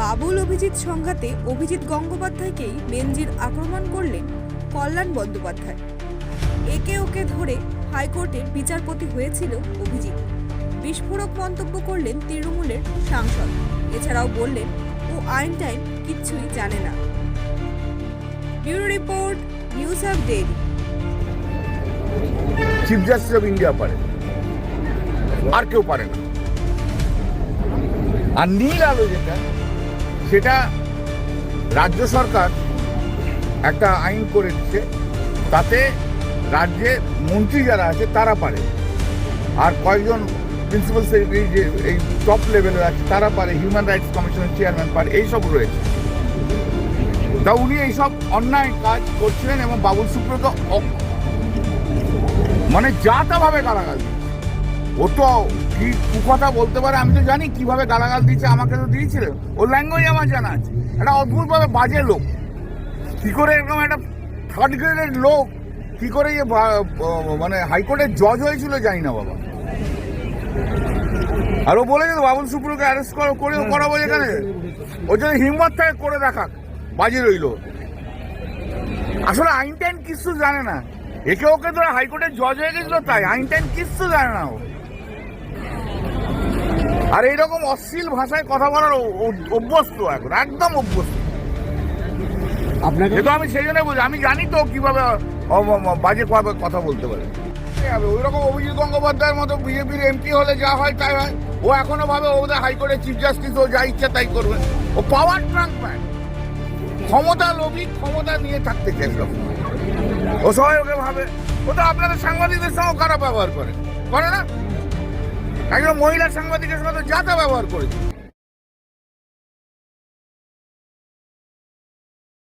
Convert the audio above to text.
বাবুল অভিজিৎ সংঘাতে অভিজিৎ গঙ্গোপাধ্যায়কেই বেঞ্জির আক্রমণ করলেন কল্যাণ বন্দ্যোপাধ্যায়। একে ওকে ধরে হাইকোর্টের বিচারপতি হয়েছিল অভিজিৎ। বিস্ফোরক মন্তব্য করলেন তৃণমূলের সাংসদ। এছাড়াও বললেন, ও আইন টাইম কিচ্ছুই জানে না। Bureau report, news update chief justice of India পারে। আর কেউ পারে না। আর নীল আলো যেটা সেটা রাজ্য সরকার একটা আইন করে দিচ্ছে, তাতে রাজ্যে মন্ত্রী যারা আছে তারা পারে আর কয়েকজন প্রিন্সিপাল সেক্রেটারি যে, এই টপ লেভেলের আছে, তারা পারে হিউম্যান রাইটস কমিশনের চেয়ারম্যান পারে এইসব রয়েছে তা উনি এইসব অন্যায় কাজ করছিলেন এবং বাবুল সুপ্রত মানে যা তা ভাবে গালাগাল দিচ্ছে। ও তো কি কথা বলতে পারে? আমি তো জানি কীভাবে গালাগাল দিচ্ছে আমাকে তো দিয়েছিল। ওর ল্যাঙ্গুয়েজ আমার জানা আছে। একটা অদ্ভুত ভাবে বাজে লোক। কি করে এরকম একটা থার্ড গ্রেডের লোক কি করে যে মানে হাইকোর্টের জজ হয়েছিল জানি না বাবা। আর ও বলে যে বাবুল সুপ্রকে অ্যারেস্ট করে করাবো যেখানে। ওর জন্য হিম্মত থাকে করে দেখাক। বাজে রইল। আসলে আইন টাইন কিছু জানে না। একে ওকে ধরে হাইকোর্টের জজ হয়ে গেছিল তাই। আইন টাইন কিছু জানে না ও। আর এইরকম অশ্লীল ভাষায় কথা বলার অভ্যস্ত এখন একদম অভ্যস্ত। আপনাকে যেহেতু আমি সেই জন্য বলছি আমি জানি তো কীভাবে বাজে কথা বলতে পারে। ওই রকম অভিজিৎ গঙ্গোপাধ্যায়ের মতো বিজেপির এমপি হলে যা হয় তাই হয়। ও এখনও ভাবে ওদের হাইকোর্টের চিফ জাস্টিস ও যা ইচ্ছা তাই করবে। ও পাওয়ার ট্রাঙ্ক প্যান্ট ক্ষমতা লোভী ক্ষমতা নিয়ে থাকতে চাই সবসময়। ও সবাই ওকে ভাবে। ও তো আপনাদের সাংবাদিকদের সঙ্গে খারাপ ব্যবহার করে। করে না? একজন মহিলা সাংবাদিকের সঙ্গে যাতা ব্যবহার করেছে।